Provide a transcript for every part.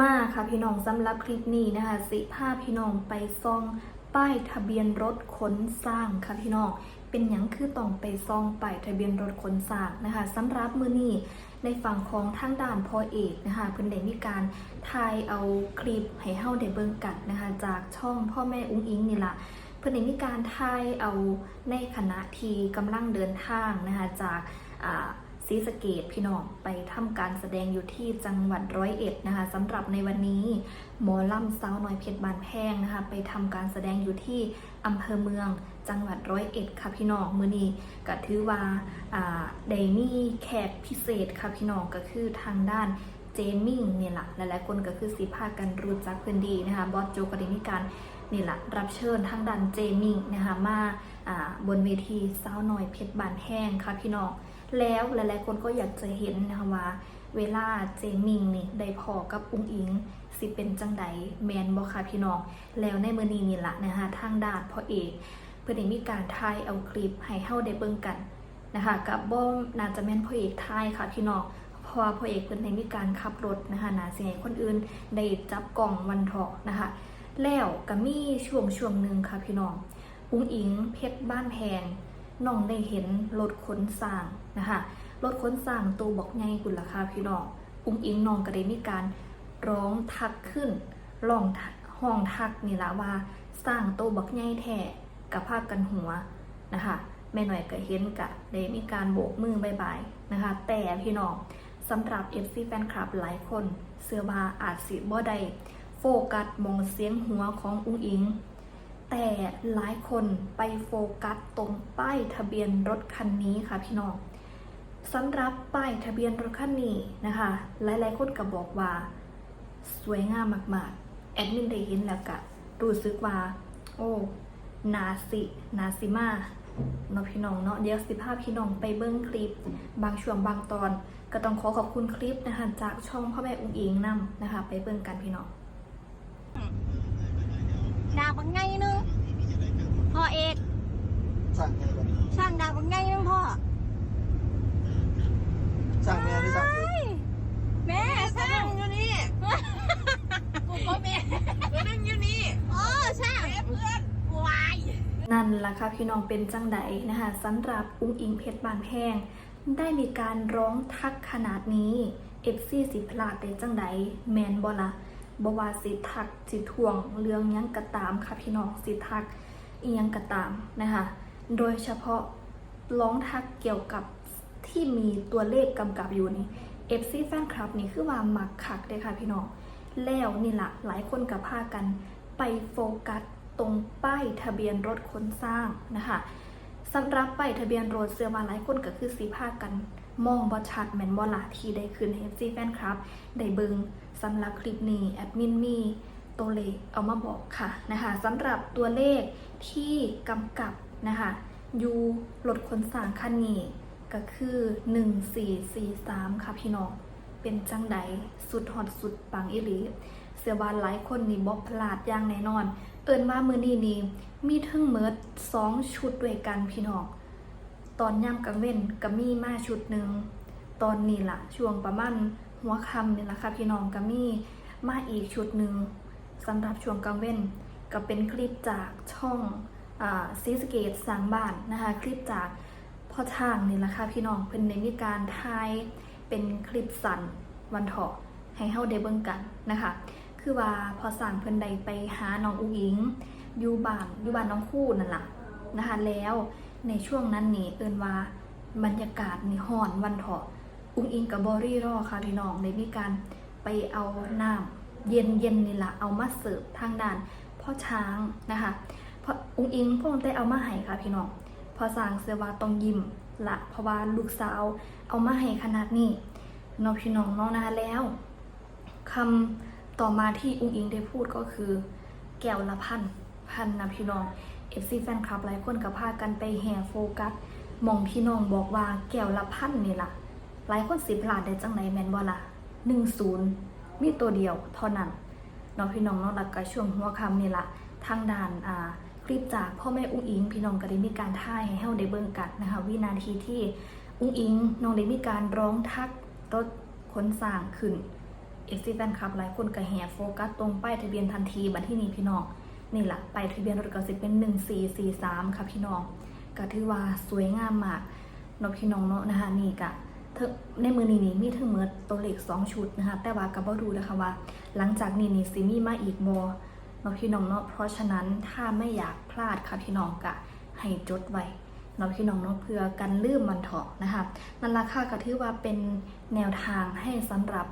มาค่ะพี่น้องสำหรับคลิปนี้นะคะสิพาพี่น้องไปซ่องป้ายทะเบียนรถขนสร้างค่ะพี่น้องเป็นหยังคือต้องไปซ่องป้ายทะเบียนรถขนสร้างนะคะสำหรับมือนี้ในฝั่งของทางด้านพอเอกนะคะเพิ่อนได้มีการถ่ายเอาคลิปให้เฮาได้เบิ่งกันนะคะจากช่องพ่อแม่อุ้งอิงนี่ละเพื่อนได้มีการถ่ายเอาในขณะที่กำลังเดินทางนะคะจากอ่า ศรีสะเกดพี่น้องไปทำการแสดงอยู่ที่จังหวัดร้อยเอ็ดนะคะสำหรับในวันนี้หมอลำสาวน้อยเพชรบานแพงนะคะไปทำการแสดงอยู่ที่อำเภอเมืองจังหวัดร้อยเอ็ดค่ะพี่น้องมือนี้ก็ถือว่าไดมีแขกพิเศษค่ะพี่น้องก็คือทางด้านเจมิ่งเนี่ยแหละหลายๆคนก็คือสีพากันรู้จักเพื่อนดีนะคะบอสโจก็ได้มีการนี่แหละรับเชิญทางดันเจมิงนะคะมาอ่าบนเวทีสาวน้อยเพชรบานแห้งค่ะพี่น้อง แล้วหลายๆ คนก็อยากจะเห็นนะคะว่า เวลาเจมิงนี่ได้พอกับอุ้งอิง สิเป็นจังใดแมนบอค่ะพี่น้องแล้วในมือนี้นี่ละนะคะทางดาดพ่อเอกเพื่อนได้มีการถ่ายเอาคลิปให้เฮาได้เบิ่งกันนะคะกับบ่น่าจะแมนพ่อเอกถ่ายค่ะพี่น้องเพราะว่าพ่อเอกเพิ่นได้มีการขับรถนะคะนาสิให้คนอื่นได้จับกล่องวันเถาะนะคะแล้วก็มีช่วงช่วงหนึ่งค่ะพี่น้องอุ้งอิงเพชรบ้านแพง น้องได้เห็นรถขนสร้างนะคะรถขนสร้างตัวบอกไงกุนราคาพี่น้องอุ้งอิงน้องก็ได้มีการร้องทักขึ้นร้องห้องทักนี่ละว่าสร้างตัวบอกไงแท้กับภาคกันหัวนะคะแม่หน่อยก็เห็นกะได้มีการโบกมือบายบายนะคะ แต่พี่น้องสำหรับ FC แฟนคลับหลายคน เสื้อว่าอาจสิบ่ได้โฟกัสมองเสียงหัวของอุ้งอิง แต่หลายคนไปโฟกัสตรงป้ายทะเบียนรถคันนี้ค่ะพี่น้องสำหรับป้ายทะเบียนรถคันนี้นะคะ หลายๆคนก็บอกว่า สวยงามมากๆ แอดมินได้เห็นแล้วก็รู้สึกว่า โอ้นาสินาซิมาเนาะพี่น้องเนาะเดี๋ยวสิภาพพี่น้องไปเบิ้งคลิป บางช่วงบางตอน ก็ต้องขอขอบคุณคลิปนะคะจากช่องพ่อแม่อุ้งอิงนำนะคะ ไปเบิ้งกันพี่น้อง ดาบังไงนึงพ่อเอกสั่งไงวะช่างดาบังไงนึงพ่อสั่งแม่ที่สั่งเองแม่ช่างอยู่นี่กูก็แม่กูนั่งอยู่นี่โอ้ช่างแม่เพื่อนวายนั่นล่ะค่ะพี่น้องเป็นจังใดนะคะสำหรับอุ้งอิงเพชรบานแพงได้มีการร้องทักขนาดนี้เอฟซีสิพลาดได้จังใดแมนบอละ บว่าสิทักสิทวงเรื่องยังกระตามค่ะพี่น้องสิทักอียังกระตามนะคะโดยเฉพาะร้องทักเกี่ยวกับที่มีตัวเลขกำกับอยู่นี่เอฟซีแฟนคลับนี่คือว่ามักคักเลยค่ะพี่น้องแล้วนี่ละหลายคนกับพากันไปโฟกัสตรงป้ายทะเบียนรถคนสร้างนะคะสำหรับป้ายทะเบียนรถเสื้อมาหลายคนก็คือสีพากัน มองบอชัดแมนบอละที่ได้คืนเอฟซีแฟนคลับ ได้เบิงสำหรับคลิปนี้แอดมินมีตัวเลขเอามาบอกค่ะนะคะสำหรับตัวเลขที่กำกับนะคะยูรถคนสางคันนี้ก็คือ 1443 ค่ะพี่น้อง เป็นจังใดสุดฮอตสุดปังอิลีเสือบานหลายคนนี่บอกพลาดอย่างแน่นอน เอินว่ามือนี้นี่มีทั้งเมิดสองชุดด้วยกันพี่น้อง ตอนย่ำกลางเว้นก็มีมาชุดหนึ่งตอนนี้ล่ะ ช่วงประมาณหัวค่ำนี่แหละค่ะพี่น้องก็มีมาอีกชุดหนึ่งสำหรับช่วงกลางเว้นก็เป็นคลิปจากช่องซีสเกตสางบ้านนะคะคลิปจากพ่อช่างนี่แหละค่ะพี่น้องเพิ่นได้มีการถ่ายเป็นคลิปสั้นวันเถาะให้เฮาได้เบิ่งกันนะคะ คือว่าพอสั่งเพิ่นใดไปหาน้องอุ้งอิงอยู่บ้านอยู่บ้านน้องคู่นั่นล่ะนะคะแล้ว ในช่วงนั้นนี่เอินว่าบรรยากาศนี่ฮ้อนวันเถาะอุ้งอิงกับบอรี่รอค่ะพี่น้องได้มีการไปเอาน้ำเย็นเย็นนี่ละเอามาเสิร์ฟทางด้านพ่อช้างนะคะเพราะอุ้งอิงพวกได้เอามาให้ค่ะพี่น้องพอสั่งเสวาต้องยิ้มละเพราะว่าลูกสาวเอามาให้ขนาดนี้น้องพี่น้องเนาะนะคะแล้วคำต่อมาที่อุ้งอิงได้พูดก็คือ แก้วละพันพันนะพี่น้อง เอฟซีแฟนคลับหลายคนก็พากันไปแห่โฟกัสมองพี่น้องบอกว่าแก้วละพันนี่ล่ะ หลายคนสิพลาดได้จังไหนแมนบ่ล่ะหนึ่งศูนย์มีตัวเดียวเท่านั้นเนาะพี่น้องเนาะแล้วก็ช่วงหัวคำนี่ล่ะทางด่านอ่าคลิปจากพ่อแม่อุ้งอิง พี่น้องก็ได้มีการท่ายให้เฮาได้เบิ่งกันนะคะวินาทีที่อุ้งอิงน้องได้มีการร้องทักรถขนสร้างขึ้นเอฟซีแฟนคลับหลายคนก็แห่โฟกัสตรงป้ายทะเบียนทันทีบัดที่นี่พี่น้อง นี่แหละป้ายทะเบียนรถก็สิเป็น 1443 ค่ะพี่น้องก็ถือว่าสวยงามมากนาะพี่น้องเนาะนะคะนี่ก็เธอในมือนี้นี่มีทั้งหมดตัวเลข2ชุดนะคะแต่ว่าก็บ่รู้นะคะว่า หลังจากนี้นี่สิมีมาอีกบ่เนาะพี่น้องเนาะเพราะฉะนั้นถ้าไม่อยากพลาดค่ะพี่น้องก็ให้จดไว้เนาะพี่น้องเนาะเพื่อกันลืมมันเถาะนะคะนั่นราคาก็ถือว่าเป็นแนวทางให้สำหรับ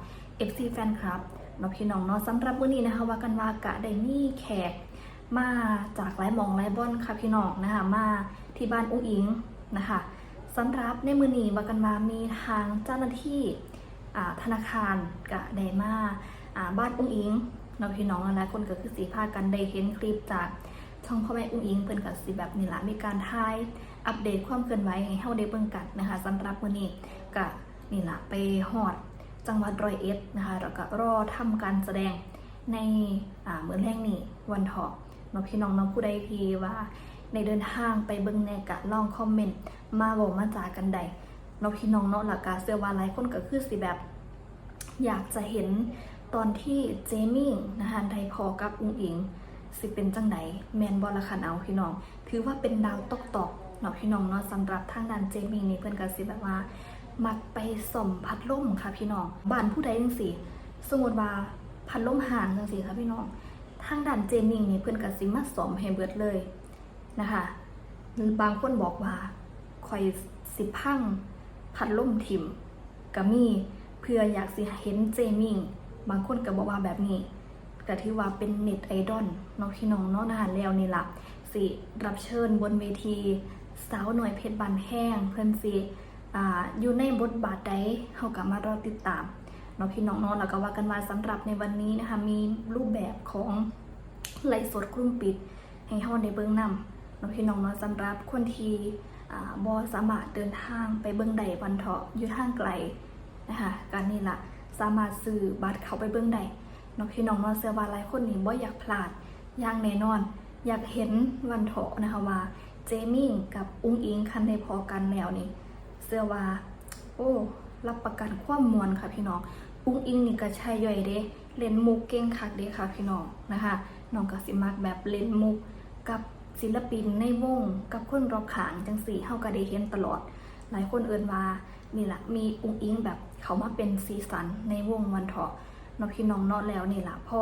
FC แฟนคลับเนาะพี่น้องเนาะสำหรับวันนี้นะคะว่ากันว่ากะได้มีแขก มาจากหลายหมองหลายบ่อนค่ะพี่น้องนะคะมาที่บ้านอุ้งอิงนะคะสำหรับในมือนี้ว่ากันว่ามีทางเจ้าหน้าที่ธนาคารกะไดมาาบ้านอุ้งอิงเนาพี่น้องหลายคนก็คือสีพากันได้เห็นคลิปจากช่องพ่อแม่อุ้งอิงเพิ่นกับสีแบบนี้ละมีการทายอัปเดตความเคลื่อนไหวให้เฮาได้เบิ่งกันนะคะสำหรับมื้อนี้ก็นี่ล่ะไปฮอดจังหวัดร้อยเอ็ดนะคะแล้วก็รอทำการแสดงในอ่ามื้อแรกนี้วันถาะเนาะพี่น้องน้องผู้ใดทีว่าในเดินทางไปเบิ่งแนกะลองคอมเมนต์มาบอกมาจากันได้เนพี่น้องเนาะหลักการเสื้อว่าหลายคนก็คือสิแบบ อยากจะเห็นตอนที่เจมิ่งนะคะไดพอกับอุ้งอิง สิเป็นจังไดแมนบอลคันเอาพี่น้อง ถือว่าเป็นดาวตกตอกเนาะพี่น้องเนาะสำหรับทางด้านเจมิงนี่เพื่อนก็สิแบบว่า มักไปสมพัดลมค่ะพี่น้องบ้านผู้ใดจังสิสมมติว่าพัดลมห่างจังสิค่ะพี่น้อง ทางด้านเจมิงนี่เพื่อนก็สิมาสอมให้เบิดเลยนะคะ บางคนบอกว่าคอยสิพังพัดลมถิ่มก็มีเพื่ออยากสิเห็นเจมิงบางคนก็บอกว่าแบบนี้ก็ถือว่าเป็นเน็ตไอดอลเนาะพี่น้องเนาะนะคะแล้วนี่ละสิรับเชิญบนเวที สาวหน่วยเพชรบานแห้งเพื่อนสิอ่าอยู่ในบทบาทใดเฮากับมารอติดตาม เนาะพี่น้องนาะแล้วก็ว่ากันว่าสำหรับในวันนี้นะคะ มีรูปแบบของไลฟ์สดกลุ่มปิดให้เฮาได้เบิ่งนํเนาะพี่น้องนาะสำหรับคนที่อ่าบ่สามารถเดินทางไปเบิ่งใดวันเถาะอยู่ทางไกลนะคะการนี่ล่ะสามารถซื้อบัตรเขาไปเบิ่งได้เนาะพี่น้องนาะเสื้อวาหลายคนนี่บ่อยากพลาดอย่างแน่นอน อยากเห็นวันเถาะนะคะว่าเจมิ่งกับอุ้งอิงคันได้พอกันแล้วนี่ เสื้อวาโอ้รับประกันความมวลค่ะพี่น้อง อุ้งอิงนี่ก็ใช่ย่อยเด้เล่นมุกเก่งคักเด้ค่ะพี่น้องนะคะน้องก็สิมักแบบเล่นมุกกับศิลปินในวงกับคนรอบข้างจังสี่เฮาก็ได้เห็นตลอด หลายคนเอิ้นว่านี่แหละมีอุ้งอิงแบบเขามาเป็นสีสันในวงวันเถาะนาะพี่น้องเนาะแล้วนี่ล่ะพอ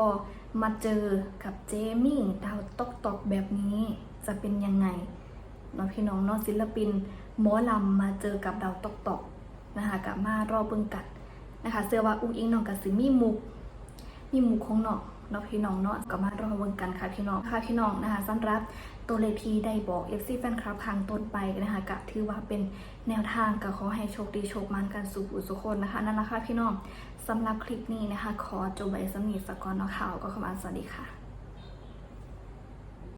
มาเจอกับเจมี่ดาวตกตกแบบนี้จะเป็นยังไงนาะพี่น้องเนาะศิลปินหมอลำมาเจอกับดาวตกตกนะคะกับมารอบเบิ่งกัน นะคะเสื้อว่าอุ้งอิงน้องกับสิมีมุก มีมุกของน้องเนาะพี่น้องเนาะก็มารอเบิ่งกันค่ะพี่น้องค่ะพี่น้องนะคะสำหรับตัวเลขที่ได้บอก FC แฟนคลับทางต้นไปนะคะกะถือว่าเป็นแนวทางก็ขอให้โชคดีโชคมันกันสู่ผู้สุคนนะคะนั่นแหละค่ะพี่น้องสำหรับคลิปนี้นะคะ ขอจบไว้สำนีสกอนเนาะข่าวก็เข้ามาสวัสดีค่ะ